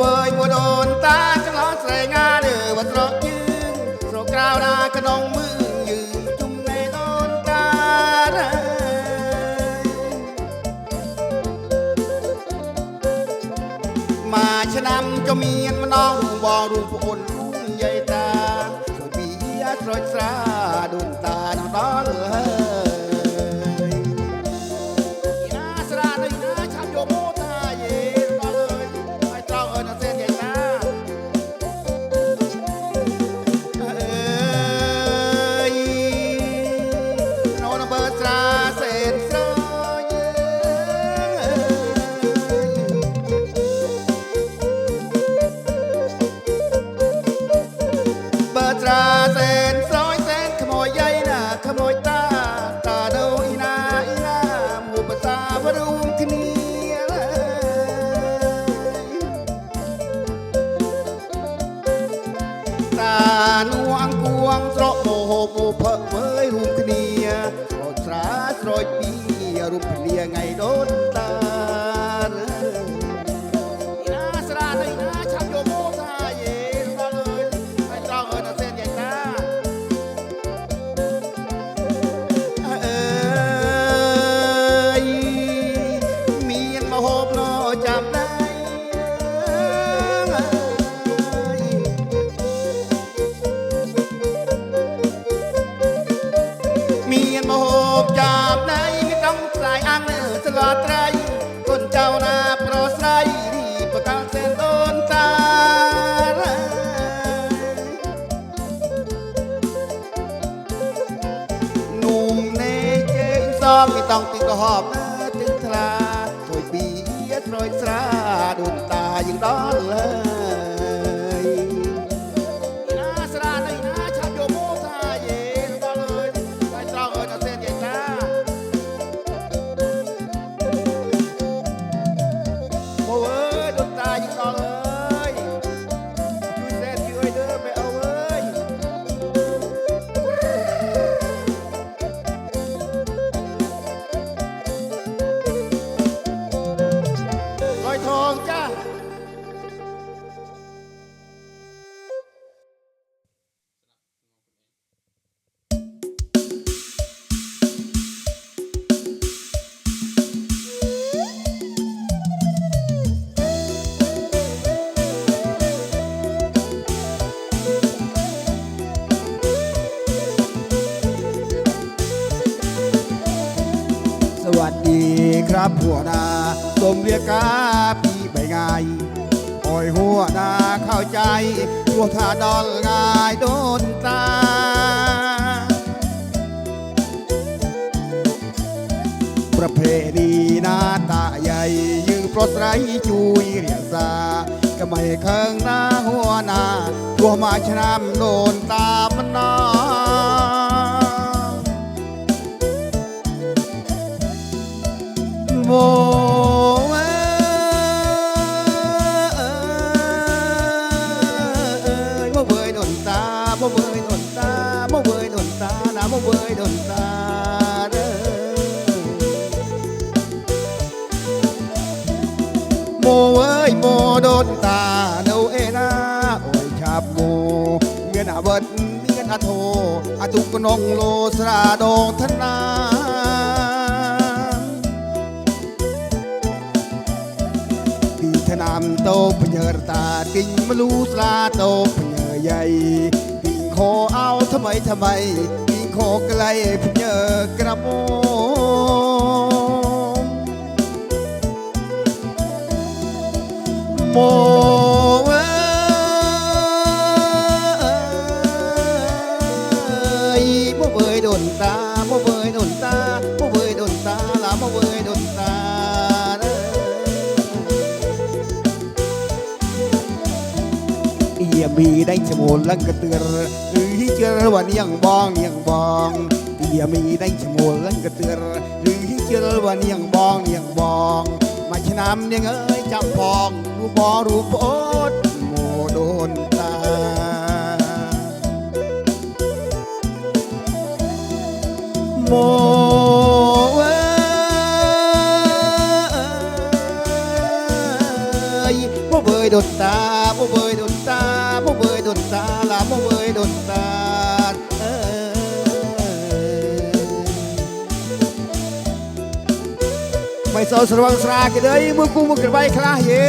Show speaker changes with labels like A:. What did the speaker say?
A: វើយមួយដូនតាចង្អោស្រីងាលើវត្តរកជើងស្រក្រៅណាក្នុងមឺយឺជុំនៃដូនតារ៉ាមួយឆ្នាំក៏មានម្ដងបងរូប ខមយតាតាដូអ៊ីណាអ៊ីណាមួយបតាវរុំគ្នាតានួងគួងស្រកមហោមភៈមើយរួមគ្នាអត់ស្រាស្រោចពីរួមគ្នាថ្ងៃដូនតា กจากไหนไม่ต้องสายอ้างเออสลอดไรคนเจ้านาโปรสไรรีบประกาศเส้นต้นตาหนุ่มเนเจนซ้อมไม่ต้องติดกระหอบเออตึงทลาถอยปียถอยสราดุนตายิ่งร้อนเลย ครับหัวนาสมเรียกกาพี่ใบไงายโอ้ยหัวนาเข้าใจตัวถ้าดอลง่ายโดนตาประเพณีหน้าตาใหญ่ยืงปลดไรจุยเรียกซาก็ไม่เคิงหน้าหัวนาตัวมาชนำโดนตามมันนอง โมเอ้ยโมเบยดนตาโมเบยดนตาโมเบยดนตานะโมเบยดนตาเด้อโมเอ้ยโมดนตาเดาเอนาโอ้ยชาบโมเงินอาเบิดเงินอาโทอาตุกนองโลสราดงธนา តោពញើរតាគិញមលូស្លាតោពញើយាយគិញខោអោថ្មីថ្មីគិញខោក្លៃពញើក្រមោមោ มีได้ชะโมนลังกระเตือหรือที่เจอวันยังบองยังบองเอียมีได้ชะโมนลังกระเตือหรือที่เจอวันยังบองยังบอง มาชะนำยังเอ้ยจำพองรูปบอรูปโอดโมโดนตา โมเอ้ยโมเบยดนตาโมเบยดนตาโมเบยดนตา នបានអើមិនសូវស្រវឹងស្រាគេទេមួយគូមួយក្រវៃខ្លះយេ